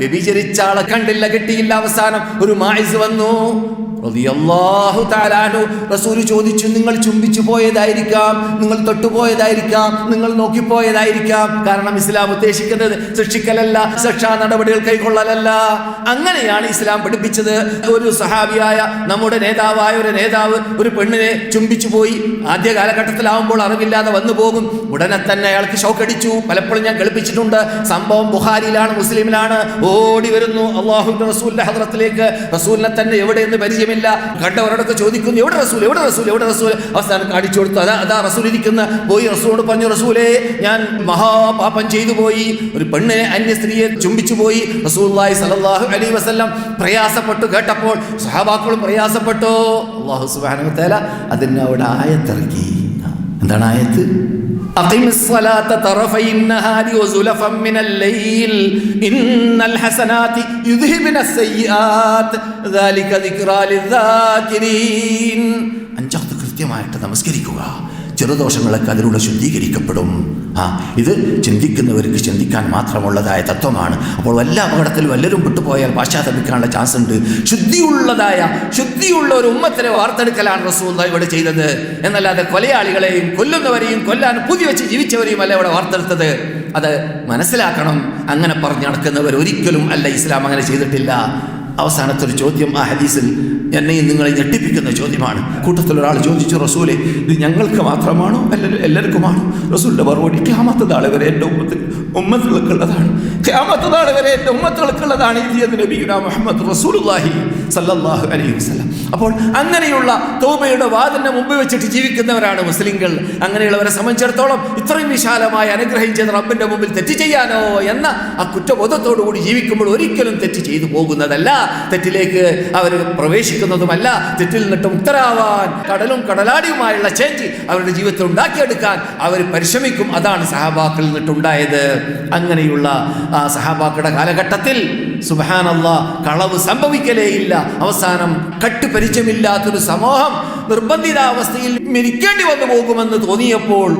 വ്യഭിചരിച്ച ആളെ കണ്ടില്ല കിട്ടിയില്ല. അവസാനം ഒരു മായിസ് വന്നു. ചോദിച്ചു നിങ്ങൾ ചുംബിച്ചു പോയതായിരിക്കാം നിങ്ങൾ തൊട്ടുപോയതായിരിക്കാം നിങ്ങൾ നോക്കിപ്പോയതായിരിക്കാം. കാരണം ഇസ്ലാം ഉദ്ദേശിക്കുന്നത് ശിക്ഷിക്കലല്ല ശിക്ഷാ നടപടികൾ കൈക്കൊള്ളലല്ല. അങ്ങനെയാണ് ഇസ്ലാം പഠിപ്പിച്ചത്. ഒരു സഹാബിയായ നമ്മുടെ നേതാവായ ഒരു നേതാവ് ഒരു പെണ്ണിനെ ചുംബിച്ചു പോയി. ആദ്യ കാലഘട്ടത്തിലാവുമ്പോൾ അറിവില്ലാതെ വന്നു പോകും. ഉടനെ തന്നെ അയാൾക്ക് ഷോക്കടിച്ചു. പലപ്പോഴും ഞാൻ കളിപ്പിച്ചിട്ടുണ്ട് സംഭവം ബുഹാരിയിലാണ് മുസ്ലിമിലാണ്. ഓടി വരുന്നു. അള്ളാഹുവിന്റെ റസൂലിന്റെ ഹദ്രത്തിലേക്ക് റസൂലിനെ തന്നെ എവിടെ എവിടെയെന്ന് പരിചയമില്ല. കണ്ടവരോടൊക്കെ ചോദിക്കുന്നു എവിടെ റസൂൽ എവിടെ റസൂൽ എവിടെ റസൂൽ അവസാനം കാണിച്ചു കൊടുത്തു അതാ അതാ റസൂൽ ഇരിക്കുന്ന. പോയി റസൂലോട് പറഞ്ഞു റസൂലേ ഞാൻ മഹാപാപം ചെയ്തു പോയി. ഒരു പെണ്ണിനെ അന്യ സ്ത്രീയെ ചുംബിച്ചു പോയി. റസൂല്ലായി സലല്ലാഹു അലൈ വസ്ലം പ്രയാസപ്പെട്ടു. കേട്ടപ്പോൾ സഹാബാക്കളും പ്രയാസപ്പെട്ടു. അള്ളാഹു സുബാനു തേല അതിന് അവിടെ ആയത്തിറക്കി. എന്താണ് ആയത്ത്? أقم الصلاة طرفي النهار وزلفا من الليل إن الحسنات يذهبن السيئات ذلك ذكرى للذاكرين അഞ്ചാമത്തെ കൃത്യമായിട്ട് നമസ്കരിക്കുക ചെറുദോഷങ്ങളൊക്കെ അതിലൂടെ ശുദ്ധീകരിക്കപ്പെടും. ആ ഇത് ചിന്തിക്കുന്നവർക്ക് ചിന്തിക്കാൻ മാത്രമുള്ളതായ തത്വമാണ്. അപ്പോൾ വല്ല അപകടത്തിൽ വല്ലരും വിട്ടുപോയാൽ പാശ്ചാത്തപിക്കാനുള്ള ചാൻസ് ഉണ്ട്. ശുദ്ധിയുള്ളതായ ശുദ്ധിയുള്ള ഒരു ഉമ്മത്തിനെ വാർത്തെടുക്കലാണ് റസൂൽ ഇവിടെ ചെയ്തത്. എന്നല്ലാതെ കൊലയാളികളെയും കൊല്ലുന്നവരെയും കൊല്ലാൻ പുതിയ വെച്ച് ജീവിച്ചവരെയും അല്ല ഇവിടെ വാർത്തെടുത്തത്. അത് മനസ്സിലാക്കണം. അങ്ങനെ പറഞ്ഞു നടക്കുന്നവർ ഒരിക്കലും അല്ല ഇസ്ലാം അങ്ങനെ ചെയ്തിട്ടില്ല. അവസാനത്തെ ഒരു ചോദ്യം ആ ഹദീസിൽ എന്നെയും നിങ്ങളെ ഞെട്ടിപ്പിക്കുന്ന ചോദ്യമാണ്. കൂട്ടത്തിൽ ഒരാൾ ചോദിച്ചു റസൂലെ ഇത് ഞങ്ങൾക്ക് മാത്രമാണോ? അല്ല എല്ലാവർക്കുമാണോ? റസൂലിന്റെ മറുപടി ക്യാമത്തതാൾ വരെ എന്റെ ഉമ്മത്തിൽ ഉമ്മത്തുകൾക്കുള്ളതാണ്. ക്യാമത്തതാൾ വരെ എന്റെ ഉമ്മത്തുകൾക്കുള്ളതാണ്. ഇത് നബീന മുഹമ്മദ് സല്ലല്ലാഹു അലൈഹി വസല്ലം. അപ്പോൾ അങ്ങനെയുള്ള തോബയുടെ വാതിലിന് മുമ്പ് വെച്ചിട്ട് ജീവിക്കുന്നവരാണ് മുസ്ലിങ്ങൾ അങ്ങനെയുള്ളവരെ സംബന്ധിച്ചിടത്തോളം ഇത്രയും വിശാലമായ അനുഗ്രഹം ചെയ്ത റബ്ബിന്റെ മുമ്പിൽ തെറ്റ് ചെയ്യാനോ എന്ന ആ കുറ്റബോധത്തോടു കൂടി ജീവിക്കുമ്പോൾ ഒരിക്കലും തെറ്റ് ചെയ്തു പോകുന്നതല്ല. തെറ്റിലേക്ക് അവർ പ്രവേശിക്കുന്നതുമല്ല. തെറ്റിൽ നിന്നിട്ട് മുക്തരാവാൻ കടലും കടലാടിയുമായുള്ള ചേഞ്ച് അവരുടെ ജീവിതത്തിൽ ഉണ്ടാക്കിയെടുക്കാൻ അവർ പരിശ്രമിക്കും. അതാണ് സഹാബാക്കളിൽ നിന്നിട്ടുണ്ടായത്. അങ്ങനെയുള്ള ആ സഹാബാക്കളുടെ കാലഘട്ടത്തിൽ സുബാനല്ല കളവ് സംഭവിക്കലേ ഇല്ല. അവസാനം കട്ടുപരിചയമില്ലാത്തൊരു സമൂഹം നിർബന്ധിതാവസ്ഥയിൽ മരിക്കേണ്ടി വന്നു പോകുമെന്ന് തോന്നിയപ്പോൾ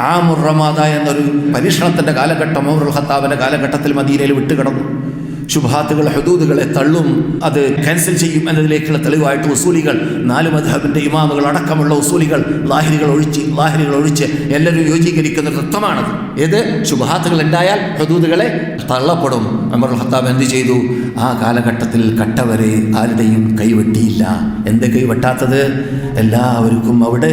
ആ മുറമാത എന്നൊരു പരീക്ഷണത്തിന്റെ കാലഘട്ടം ഔറുൽ ഖത്താബിന്റെ കാലഘട്ടത്തിൽ മദീനയിൽ വിട്ടുകിടന്നു. ശുഭാത്തുകൾ ഹദൂദുകളെ തള്ളും അത് ക്യാൻസൽ ചെയ്യും എന്നതിലേക്കുള്ള തെളിവായിട്ട് ഉസൂലികൾ നാല് മധബിന്റെ ഇമാമുകൾ അടക്കമുള്ള ഉസൂലികൾ ലാഹിരികൾ ഒഴിച്ച് ലാഹിരികൾ ഒഴിച്ച് എല്ലാവരും യോജീകരിക്കുന്ന തത്വമാണത്. ഏത്? ശുഭാത്തുകൾ ഉണ്ടായാൽ ഹദൂദുകളെ തള്ളപ്പെടും. അമർ ഖത്താബ് എന്ത് ചെയ്തു? ആ കാലഘട്ടത്തിൽ കട്ടവരെ ആരുടെയും കൈവെട്ടിയില്ല. എന്ത് കൈവെട്ടാത്തത്? എല്ലാവർക്കും അവിടെ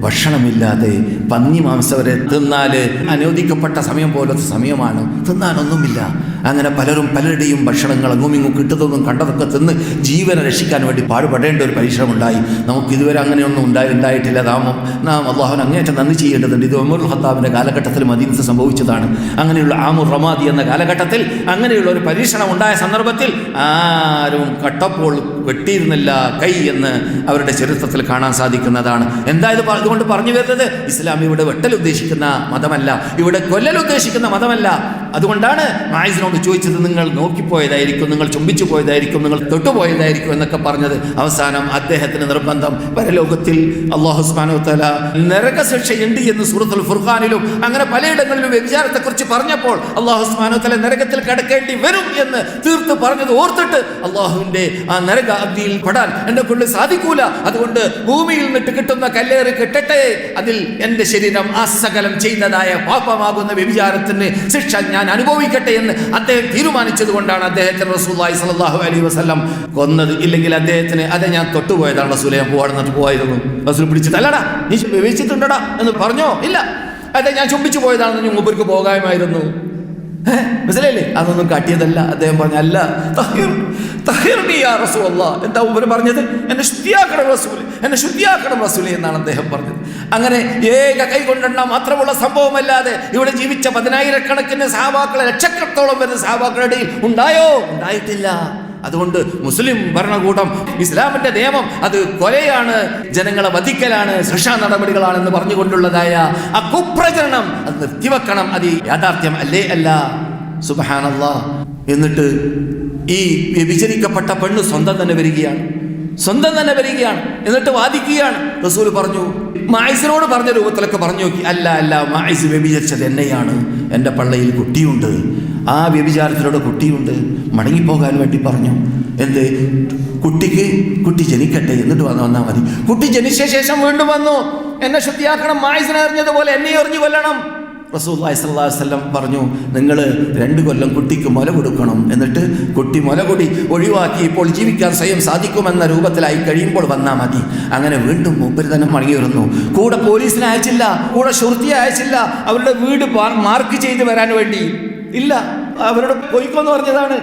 ഭക്ഷണമില്ലാതെ പന്നി മാംസം വരെ തിന്നാൽ അനുവദിക്കപ്പെട്ട സമയം പോലത്തെ സമയമാണ്. തിന്നാനൊന്നുമില്ല. അങ്ങനെ പലരും പലരുടെയും ഭക്ഷണങ്ങൾ അങ്ങും ഇങ്ങും കിട്ടുന്നതും കണ്ടതൊക്കെ തിന്ന് ജീവനെ രക്ഷിക്കാൻ വേണ്ടി പാടുപെടേണ്ട ഒരു പരിശ്രമം ഉണ്ടായി നമുക്ക് ഇതുവരെ അങ്ങനെയൊന്നും ഉണ്ടായി ഉണ്ടായിട്ടില്ല. നാമം നാം അള്ളാഹുൻ അങ്ങേറ്റം നന്ദി ചെയ്യേണ്ടതുണ്ട്. ഇത് ഒമർ ഹത്താബിന്റെ കാലഘട്ടത്തിൽ മദീനത്ത് സംഭവിച്ചതാണ്. അങ്ങനെയുള്ള ആമുർ റമാദി എന്ന കാലഘട്ടത്തിൽ അങ്ങനെയുള്ള ഒരു പരീക്ഷണം ഉണ്ടായ സന്ദർഭത്തിൽ ആരും കട്ടപ്പോൾ വെട്ടിയിരുന്നില്ല കൈ എന്ന് അവരുടെ ചരിത്രത്തിൽ കാണാൻ സാധിക്കുന്നതാണ്. എന്താ ഇത് അതുകൊണ്ട് പറഞ്ഞു വരുന്നത്? ഇസ്ലാം ഇവിടെ വെട്ടൽ ഉദ്ദേശിക്കുന്ന മതമല്ല. ഇവിടെ കൊല്ലൽ ഉദ്ദേശിക്കുന്ന മതമല്ല. അതുകൊണ്ടാണ് മായസിനോട് ചോദിച്ചത് നിങ്ങൾ നോക്കിപ്പോയതായിരിക്കും നിങ്ങൾ ചുംബിച്ചു പോയതായിരിക്കും നിങ്ങൾ തൊട്ടുപോയതായിരിക്കും എന്നൊക്കെ പറഞ്ഞത്. അവസാനം അദ്ദേഹത്തിന് നിർബന്ധം. പരലോകത്തിൽ അള്ളാഹു സുബ്ഹാനഹു തആല നരകശിക്ഷയുണ്ട് എന്ന് സൂറത്തുൽ ഫുർഖാനിലും അങ്ങനെ പലയിടങ്ങളിലും വ്യഭിചാരത്തെക്കുറിച്ച് പറഞ്ഞപ്പോൾ അള്ളാഹു സുബ്ഹാനഹു തആല നരകത്തിൽ കിടക്കേണ്ടി വരും എന്ന് തീർത്ത് പറഞ്ഞത് ഓർത്തിട്ട് അള്ളാഹുവിന്റെ ആ നരക അഗ്നിയിൽ പെടാൻ എന്നെ കൊണ്ട് സാധിക്കൂല. അതുകൊണ്ട് ഭൂമിയിൽ നിന്നിട്ട് കിട്ടുന്ന കല്ലേറ് കിട്ടട്ടെ. അതിൽ എന്റെ ശരീരം ആസകലം സകലം ചെയ്തതായ പാപമാകുന്ന വ്യഭിചാരത്തിന് ശിക്ഷ ഞാൻ അനുഭവിക്കട്ടെ എന്ന് അദ്ദേഹം തീരുമാനിച്ചത് കൊണ്ടാണ് അദ്ദേഹത്തിന് റസൂല്ലായി സലാഹു അലൈഹി വസ്ലം കൊന്നത്. ഇല്ലെങ്കിൽ അദ്ദേഹത്തിന് അതെ ഞാൻ തൊട്ടുപോയതാണ്. ഞാൻ പോവാടുന്നിട്ട് പോവായിരുന്നു റസൂൽ പിടിച്ചിട്ടല്ലടാ നീ വിവേചിച്ചിട്ടുണ്ടടാ എന്ന് പറഞ്ഞോ? ഇല്ല. അതെ ഞാൻ ചുംബിച്ചു പോയതാണെന്ന് മുമ്പർക്ക് പോകാമായിരുന്നു? മനസ്സിലായില്ലേ? അതൊന്നും കാട്ടിയതല്ല. അദ്ദേഹം പറഞ്ഞു അല്ല എന്താ ഉമർ പറഞ്ഞത്? എന്നെ ശുദ്ധിയാക്കണം റസൂൽ എന്നെ ശുദ്ധിയാക്കണം റസൂൽ എന്നാണ് അദ്ദേഹം പറഞ്ഞത്. അങ്ങനെ ഏക കൈ കൊണ്ടെണ്ണ മാത്രമുള്ള സംഭവമല്ലാതെ ഇവിടെ ജീവിച്ച പതിനായിരക്കണക്കിന് സഹാബാക്കളെ ലക്ഷക്കത്തോളം വരുന്ന ഇടയിൽ ഉണ്ടായോ? ഉണ്ടായിട്ടില്ല. അതുകൊണ്ട് മുസ്ലിം ഭരണകൂടം ഇസ്ലാമിന്റെ നിയമം അത് കൊലയാണ് ജനങ്ങളെ വധിക്കലാണ് ശിക്ഷാ നടപടികളാണെന്ന് പറഞ്ഞുകൊണ്ടുള്ളതായ ആ കുപ്രചരണം അത് നിർത്തിവെക്കണം. അത് യാഥാർത്ഥ്യം അല്ലേ? അല്ല. സുബഹാനല്ല. എന്നിട്ട് ഈ വ്യഭിചരിക്കപ്പെട്ട പെണ്ണ് സ്വന്തം തന്നെ വരികയാണ്. സ്വന്തം തന്നെ വരികയാണ്. എന്നിട്ട് വാദിക്കുകയാണ്. റസൂൽ പറഞ്ഞു മായിസിനോട് പറഞ്ഞ രൂപത്തിലൊക്കെ പറഞ്ഞു നോക്കി. അല്ല അല്ല മായസ് വ്യഭിചരിച്ചത് എന്നെയാണ്. എന്റെ പള്ളയിൽ കുട്ടിയുണ്ട്. ആ വ്യഭിചാരത്തിലൂടെ കുട്ടിയുണ്ട്. മടങ്ങിപ്പോകാൻ വേണ്ടി പറഞ്ഞു. എന്ത്? കുട്ടിക്ക് കുട്ടി ജനിക്കട്ടെ എന്നിട്ട് വന്ന് വന്നാൽ മതി. കുട്ടി ജനിച്ച ശേഷം വീണ്ടും വന്നു. എന്നെ ശുദ്ധിയാക്കണം. മായസിനെ എറിഞ്ഞതുപോലെ എന്നെ എറിഞ്ഞു കൊല്ലണം. റസൂല്ലായി അലൈഹി വസല്ലം പറഞ്ഞു നിങ്ങൾ രണ്ട് കൊല്ലം കുട്ടിക്ക് മുല കൊടുക്കണം. എന്നിട്ട് കുട്ടി മുല കൂടി ഒഴിവാക്കി ഇപ്പോൾ ജീവിക്കാൻ സ്വയം സാധിക്കുമെന്ന രൂപത്തിലായി കഴിയുമ്പോൾ വന്നാൽ മതി. അങ്ങനെ വീണ്ടും മൂപ്പര് തന്നെ മടങ്ങി വരുന്നു. കൂടെ പോലീസിനെ അയച്ചില്ല കൂടെ ശുർത്തി അയച്ചില്ല. അവരുടെ വീട് മാർക്ക് ചെയ്ത് വരാൻ വേണ്ടി. ഇല്ല അവരോട് പോയിക്കോന്ന് പറഞ്ഞതാണ്.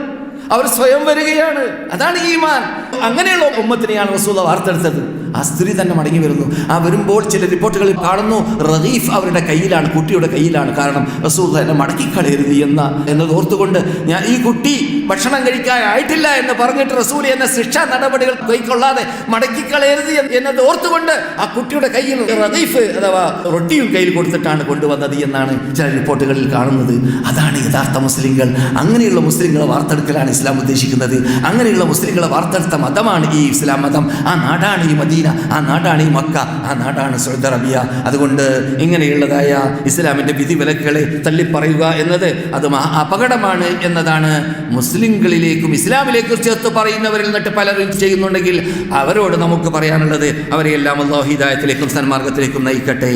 അവർ സ്വയം വരികയാണ്. അതാണ് ഈമാൻ. അങ്ങനെയുള്ള ഉമ്മത്തിനെയാണ് റസൂല വാർത്തെടുത്തത് ആ സ്ത്രീ തന്നെ മടങ്ങി വരുന്നു. ആ വരുമ്പോൾ ചില റിപ്പോർട്ടുകളിൽ കാണുന്നു റഹീഫ് അവരുടെ കയ്യിലാണ് കുട്ടിയുടെ കയ്യിലാണ്. കാരണം റസൂൽ എന്നെ മടക്കിക്കളയരുത് എന്ന എന്നത് ഓർത്തുകൊണ്ട് ഞാൻ ഈ കുട്ടി ഭക്ഷണം കഴിക്കാനായിട്ടില്ല എന്ന് പറഞ്ഞിട്ട് റസൂൽ എന്ന ശിക്ഷാ നടപടികൾ കൈക്കൊള്ളാതെ മടക്കിക്കളയരുത് എന്ന് എന്നത് ഓർത്തുകൊണ്ട് ആ കുട്ടിയുടെ കയ്യിൽ റഹീഫ് അഥവാ റൊട്ടിയും കയ്യിൽ കൊടുത്തിട്ടാണ് കൊണ്ടുവന്നത് എന്നാണ് ചില റിപ്പോർട്ടുകളിൽ കാണുന്നത്. അതാണ് യഥാർത്ഥ മുസ്ലിങ്ങൾ. അങ്ങനെയുള്ള മുസ്ലിങ്ങളെ വാർത്തെടുക്കലാണ് ഇസ്ലാം ഉദ്ദേശിക്കുന്നത്. അങ്ങനെയുള്ള മുസ്ലിങ്ങളെ വാർത്തെടുത്ത മതമാണ് ഈ ഇസ്ലാം മതം. ആ നാടാണ് ഈ മദീന. ആ നാടാണ് ഈ മക്ക ആ നാടാണ് സൗദി അറേബ്യ. അതുകൊണ്ട് ഇങ്ങനെയുള്ളതായ ഇസ്ലാമിന്റെ വിധി വിലക്കുകളെ തള്ളിപ്പറയുക എന്നത് അത് അപകടമാണ് എന്നതാണ് മുസ്ലിങ്ങളിലേക്കും ഇസ്ലാമിലേക്കും ചേർത്ത് പറയുന്നവരിൽ നിന്നിട്ട് പലരും ചെയ്യുന്നുണ്ടെങ്കിൽ അവരോട് നമുക്ക് പറയാനുള്ളത് അവരെയെല്ലാം അള്ളാഹു ഹിദായത്തിലേക്കും സന്മാർഗത്തിലേക്കും നയിക്കട്ടെ.